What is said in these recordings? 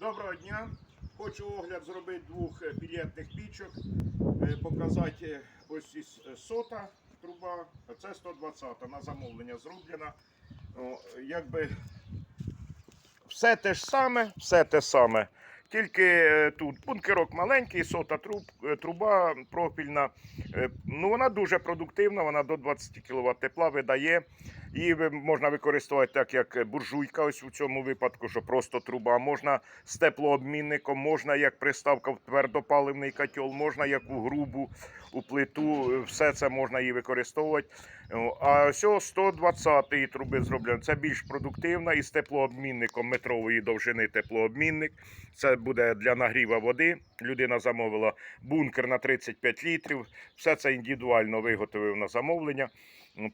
Доброго дня. Хочу огляд зробити двох е, пілетних пічок. Е, Показати ось із е, сота труба, це 120 на замовлення зроблена. Якби все те ж саме, все те саме. Тільки тут бункерок маленький, сота труб, труба профільна. Ну, вона дуже продуктивна, вона до 20 кВт тепла видає. Її можна використовувати так, як буржуйка, ось у цьому випадку, що просто труба. Можна з теплообмінником, можна як приставка в твердопаливний котел, можна як у грубу, у плиту. Все це можна її використовувати. А ось 120 труби зроблено. Це більш продуктивна і з теплообмінником метрової довжини теплообмінник. Це буде для нагріва води. Людина замовила бункер на 35 літрів. Все це індивідуально виготовив на замовлення.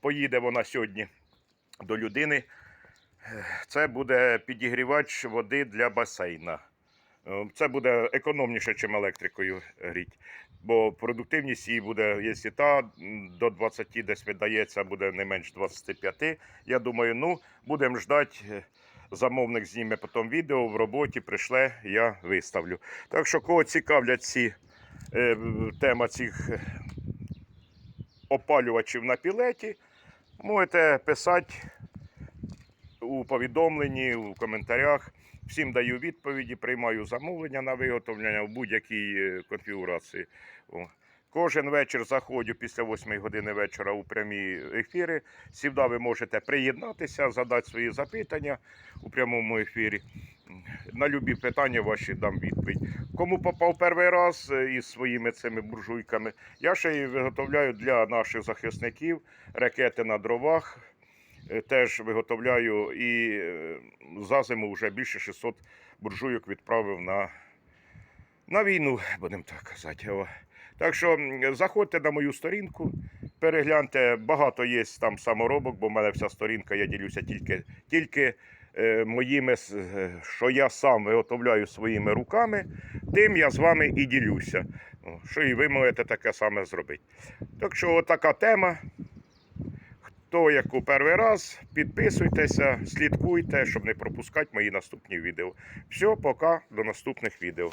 Поїде вона сьогодні до людини. Це буде підігрівач води для басейна. Е, Це буде економніше, ніж електрикою гріть. Бо продуктивність її буде, якщо та до 20 десь видається, буде не менш 25. Я думаю, ну, будемо ждати. е, Замовник зніме потім відео в роботі, прийшле, я виставлю. Так що, кого цікавлять ці е, тема цих е, опалювачів на пілеті, можете писати у повідомленні, у коментарях. Всім даю відповіді, приймаю замовлення на виготовлення в будь-якій е, конфігурації. Кожен вечір заходжу після 8 години вечора у прямі ефіри. Сюди ви можете приєднатися, задати свої запитання у прямому ефірі. На любі питання ваші дам відповідь. Кому попав перший раз е, із своїми цими буржуйками, я ще й виготовляю для наших захисників ракети на дровах. Е, Теж виготовляю і е, за зиму вже більше 600 буржуйок відправив на, на війну, будемо так казати. Так що заходьте на мою сторінку, перегляньте, багато є там саморобок, бо в мене вся сторінка, я ділюся тільки, тільки моїми, е, що я сам виготовляю своїми руками, тим я з вами і ділюся. Що і ви можете таке саме зробити. Так що така тема. Хто як у перший раз, підписуйтеся, слідкуйте, щоб не пропускати мої наступні відео. Все, пока, до наступних відео.